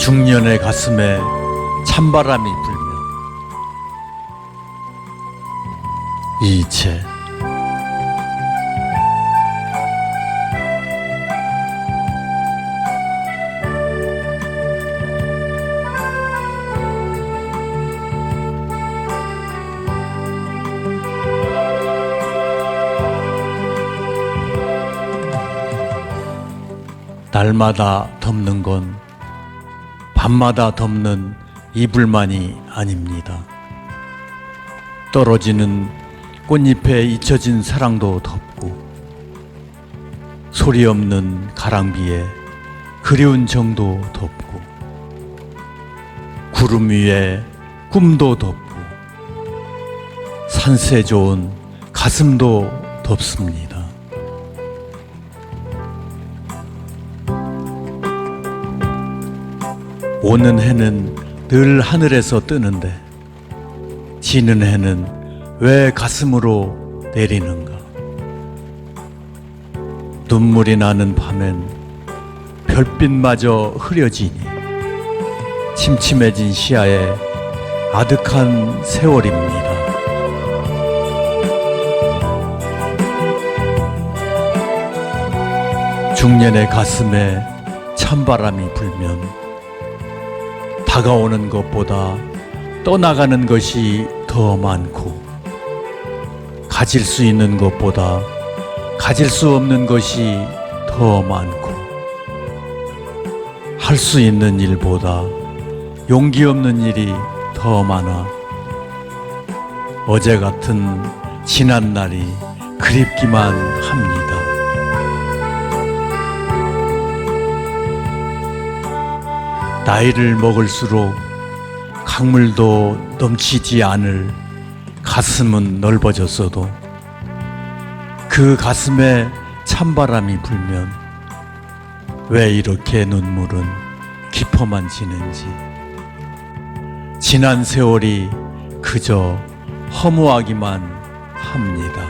중년의 가슴에 찬바람이 불면 이체 날마다 덮는 건 밤마다 덮는 이불만이 아닙니다. 떨어지는 꽃잎에 잊혀진 사랑도 덮고 소리 없는 가랑비에 그리운 정도 덮고 구름 위에 꿈도 덮고 산세 좋은 가슴도 덮습니다. 오는 해는 늘 하늘에서 뜨는데 지는 해는 왜 가슴으로 내리는가? 눈물이 나는 밤엔 별빛마저 흐려지니 침침해진 시야에 아득한 세월입니다. 중년의 가슴에 찬바람이 불면 다가오는 것보다 떠나가는 것이 더 많고 가질 수 있는 것보다 가질 수 없는 것이 더 많고 할 수 있는 일보다 용기 없는 일이 더 많아 어제 같은 지난 날이 그립기만 합니다. 나이를 먹을수록 강물도 넘치지 않을 가슴은 넓어졌어도 그 가슴에 찬바람이 불면 왜 이렇게 눈물은 깊어만 지는지 지난 세월이 그저 허무하기만 합니다.